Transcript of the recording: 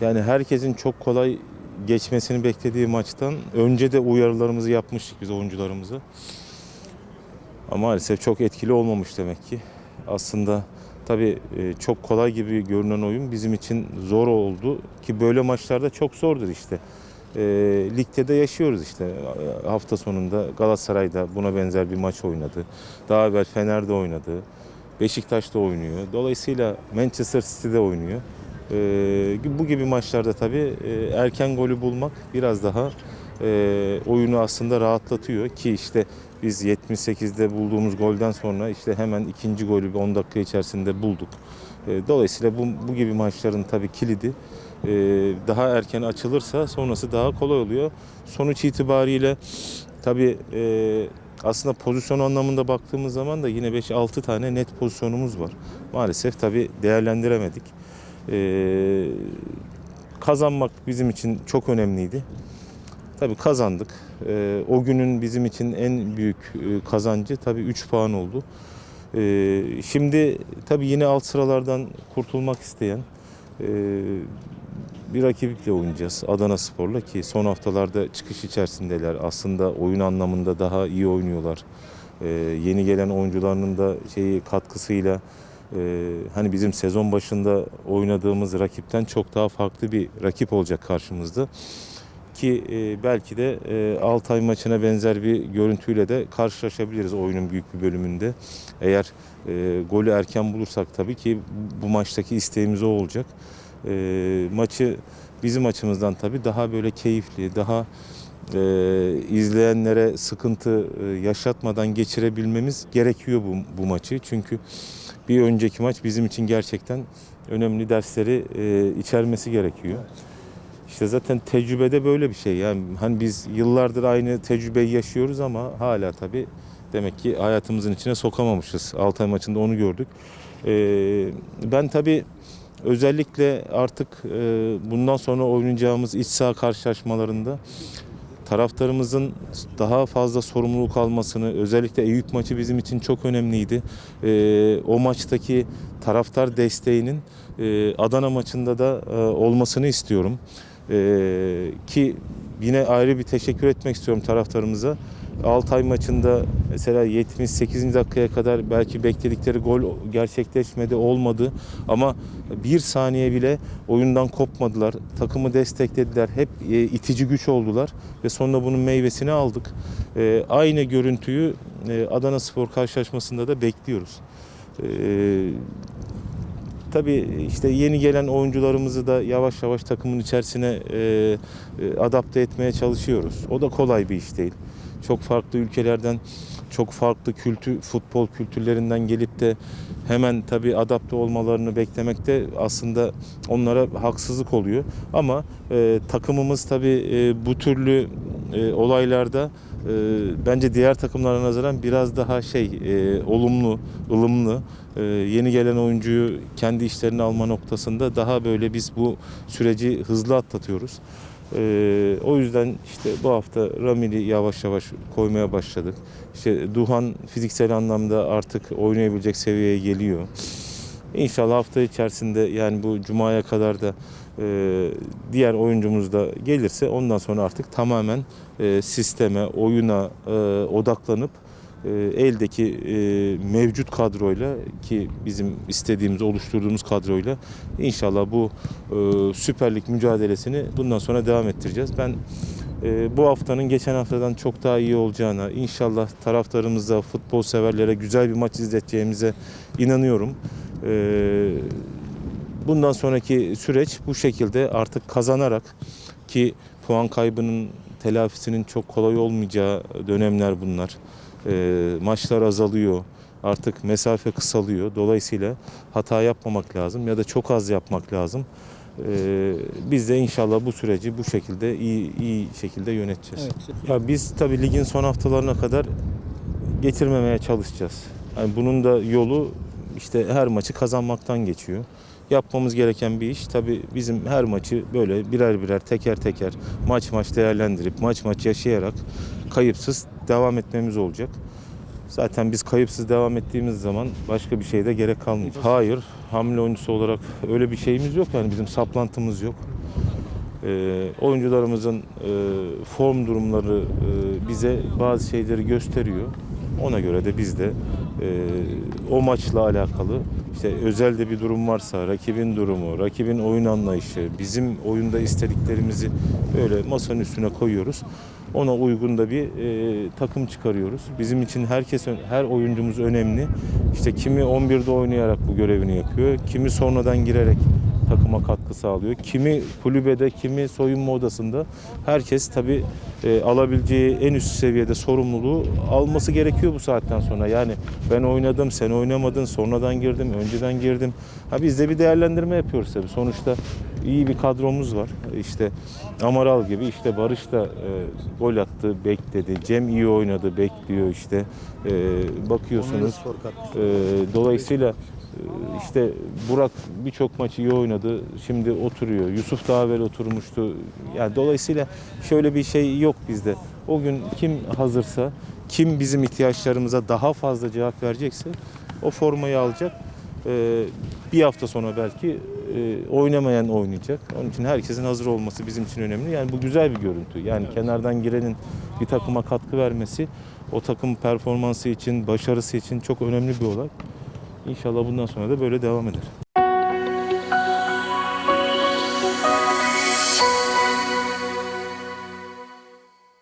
Yani herkesin çok kolay geçmesini beklediği maçtan önce de uyarılarımızı yapmıştık biz oyuncularımıza. Ama maalesef çok etkili olmamış demek ki. Aslında tabii e, çok kolay gibi görünen oyun bizim için zor oldu ki böyle maçlarda çok zordur işte. E, ligde de yaşıyoruz işte. Hafta sonunda Galatasaray'da buna benzer bir maç oynadı. Daha evvel Fener'de oynadı. Beşiktaş'ta oynuyor. Dolayısıyla Manchester City'de oynuyor. E, bu gibi maçlarda tabii e, erken golü bulmak biraz daha e, oyunu aslında rahatlatıyor ki işte biz 78'de bulduğumuz golden sonra işte hemen ikinci golü bir 10 dakika içerisinde bulduk. E, Dolayısıyla bu, bu gibi maçların tabii kilidi daha erken açılırsa sonrası daha kolay oluyor. Sonuç itibariyle tabii aslında pozisyon anlamında baktığımız zaman da yine 5-6 tane net pozisyonumuz var. Maalesef tabii değerlendiremedik. E, kazanmak bizim için çok önemliydi. Tabii kazandık. Ee, o günün bizim için en büyük e, kazancı tabii 3 puan oldu. Ee, şimdi tabii yine alt sıralardan kurtulmak isteyen e, bir rakiple oynayacağız. Adana Spor'la ki son haftalarda çıkış içerisindeler. Aslında oyun anlamında daha iyi oynuyorlar. Ee, yeni gelen oyuncularının da şeyi katkısıyla e, hani bizim sezon başında oynadığımız rakipten çok daha farklı bir rakip olacak karşımızda ki e, belki de e, Altay maçına benzer bir görüntüyle de karşılaşabiliriz oyunun büyük bir bölümünde. Eğer e, golü erken bulursak tabii ki bu maçtaki isteğimiz o olacak. E, maçı bizim açımızdan tabii daha böyle keyifli, daha e, izleyenlere sıkıntı e, yaşatmadan geçirebilmemiz gerekiyor bu, bu maçı. Çünkü bir önceki maç bizim için gerçekten önemli dersleri e, içermesi gerekiyor. İşte zaten tecrübede böyle bir şey. Yani hani biz yıllardır aynı tecrübeyi yaşıyoruz ama hala tabii demek ki hayatımızın içine sokamamışız. Altay maçında onu gördük. Ee, ben tabii özellikle artık e, bundan sonra oynayacağımız iç saha karşılaşmalarında taraftarımızın daha fazla sorumluluk almasını, özellikle Eyüp maçı bizim için çok önemliydi. Ee, o maçtaki taraftar desteğinin e, Adana maçında da e, olmasını istiyorum. Ee, ki yine ayrı bir teşekkür etmek istiyorum taraftarımıza. Altay maçında mesela 78. dakikaya kadar belki bekledikleri gol gerçekleşmedi, olmadı. Ama bir saniye bile oyundan kopmadılar. Takımı desteklediler. Hep e, itici güç oldular ve sonra bunun meyvesini aldık. E, aynı görüntüyü e, Adana Spor karşılaşmasında da bekliyoruz. Tabii işte yeni gelen oyuncularımızı da yavaş yavaş takımın içerisine e, e, adapte etmeye çalışıyoruz. O da kolay bir iş değil. Çok farklı ülkelerden, çok farklı kültür, futbol kültürlerinden gelip de hemen tabii adapte olmalarını beklemek de aslında onlara haksızlık oluyor. Ama e, takımımız tabii e, bu türlü e, olaylarda e, bence diğer takımlara nazaran biraz daha şey e, olumlu, ılımlı. E, yeni gelen oyuncuyu kendi işlerine alma noktasında daha böyle biz bu süreci hızlı atlatıyoruz. E, o yüzden işte bu hafta Ramil'i yavaş yavaş koymaya başladık. İşte Duhan fiziksel anlamda artık oynayabilecek seviyeye geliyor. İnşallah hafta içerisinde yani bu cumaya kadar da e, diğer oyuncumuz da gelirse ondan sonra artık tamamen e, sisteme, oyuna e, odaklanıp e, eldeki mevcut kadroyla ki bizim istediğimiz, oluşturduğumuz kadroyla inşallah bu e, Süper Lig mücadelesini bundan sonra devam ettireceğiz. Ben bu haftanın geçen haftadan çok daha iyi olacağına, inşallah taraftarımıza, futbol severlere güzel bir maç izleteceğimize inanıyorum. E, bundan sonraki süreç bu şekilde artık kazanarak ki puan kaybının telafisinin çok kolay olmayacağı dönemler bunlar. E, maçlar azalıyor. Artık mesafe kısalıyor. Dolayısıyla hata yapmamak lazım ya da çok az yapmak lazım. E, biz de inşallah bu süreci bu şekilde iyi iyi şekilde yöneteceğiz. Evet. Ya biz tabii ligin son haftalarına kadar getirmemeye çalışacağız. Yani bunun da yolu işte her maçı kazanmaktan geçiyor. Yapmamız gereken bir iş tabii bizim her maçı böyle birer birer teker teker maç maç değerlendirip maç maç yaşayarak kayıpsız devam etmemiz olacak. Zaten biz kayıpsız devam ettiğimiz zaman başka bir şeyde gerek kalmayacak. Hayır, hamle oyuncusu olarak öyle bir şeyimiz yok yani bizim saplantımız yok. E, oyuncularımızın e, form durumları e, bize bazı şeyleri gösteriyor. Ona göre de biz de e, o maçla alakalı işte özelde bir durum varsa rakibin durumu, rakibin oyun anlayışı, bizim oyunda istediklerimizi böyle masanın üstüne koyuyoruz. Ona uygun da bir e, takım çıkarıyoruz. Bizim için herkes her oyuncumuz önemli. İşte kimi 11'de oynayarak bu görevini yapıyor, kimi sonradan girerek takıma katkı sağlıyor. Kimi kulübede, kimi soyunma odasında. Herkes tabii e, alabileceği en üst seviyede sorumluluğu alması gerekiyor bu saatten sonra. Yani ben oynadım, sen oynamadın, sonradan girdim, önceden girdim. Ha biz de bir değerlendirme yapıyoruz tabii. Sonuçta iyi bir kadromuz var. İşte Amaral gibi işte Barış da e, gol attı, bekledi. Cem iyi oynadı, bekliyor işte. E, bakıyorsunuz. Ee, dolayısıyla e, işte Burak birçok maçı iyi oynadı. Şimdi oturuyor. Yusuf daha evvel oturmuştu. Yani dolayısıyla şöyle bir şey yok bizde. O gün kim hazırsa, kim bizim ihtiyaçlarımıza daha fazla cevap verecekse o formayı alacak. Ee, bir hafta sonra belki e, oynamayan oynayacak. Onun için herkesin hazır olması bizim için önemli. Yani bu güzel bir görüntü. Yani kenardan girenin bir takıma katkı vermesi o takım performansı için, başarısı için çok önemli bir olay. İnşallah bundan sonra da böyle devam eder.